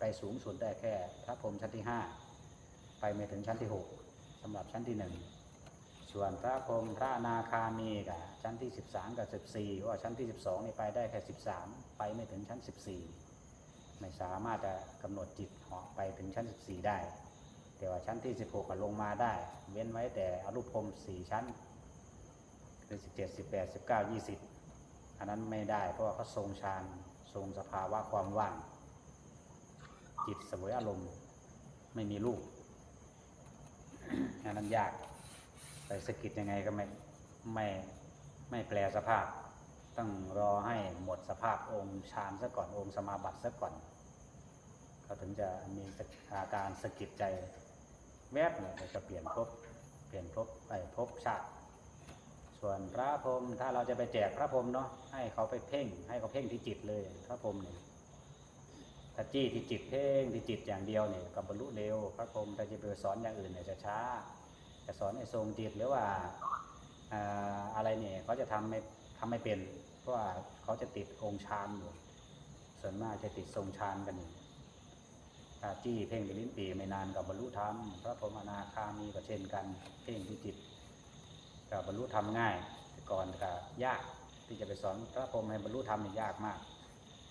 ไปสูงสุดได้แค่พระพรหมชั้นที่ห้าไปไม่ถึงชั้นที่หกสำหรับชั้นที่หนึ่งส่วนพระพรหมพระนาคามีกับชั้นที่ 13 กับ 14ว่าชั้นที่ 12นี่ไปได้แค่ 13 ไปไม่ถึงชั้น 14 ไม่สามารถจะกำหนดจิตเหาะไปถึงชั้น 14 ได้ แต่ว่าชั้นที่ 16ก็ลงมาได้ เว้นไว้แต่อรูปพรหม4ชั้นคือ17 18 19 20อันนั้นไม่ได้เพราะว่าเขาทรงฌานทรงสภาวะความว่าง จิตเสวยอารมณ์ ไม่มีรูปอันนั้นยากไปสะกิดยังไงก็ไม่ไม่ไม่แปลสภาพ ต้องรอให้หมดสภาพองค์ฌานซะก่อนองค์สมาบัติซะก่อนเขาถึงจะมีอาการสะกิดใจแวบเนี่ยจะเปลี่ยนภพเปลี่ยนภพไปภพชาติส่วนพระพรหมถ้าเราจะไปแจกพระพรหมเนาะให้เขาไปเพ่ง ให้เขาเพ่งที่จิตเลยพระพรหมเนี่ย ถ้าจี้ที่จิตเพ่งที่จิตอย่างเดียวเนี่ยกับบรรลุเร็ว พระพรหมถ้าจะไปสอนอย่างอื่นเนี่ยจะช้าจะสอนให้ทรงจิตหรือว่าอะไรเนี่ยเขาจะทำไม่ทำไม่เป็น เพราะว่าเขาจะติดองค์ฌานอยู่ส่วนมากจะติดทรงฌานกันอยู่ถ้าจี้เพ่งไปลิ้นปีไม่นานกับบรรลุธรรมพระพรหมอนาคามีก็เช่นกัน เพ่งที่จิตกับบรรลุธรรมง่ายแต่ก่อนก็ยากที่จะไปสอนพระพรหมให้บรรลุธรรมนี่ยยากมาก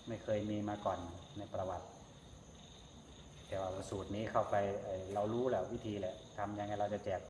ไม่เคยมีมาก่อนในประวัติ แต่ว่าสูตรนี้เข้าไปเเรารู้แล้ววิธีแหละทำยังไงเราจะแจก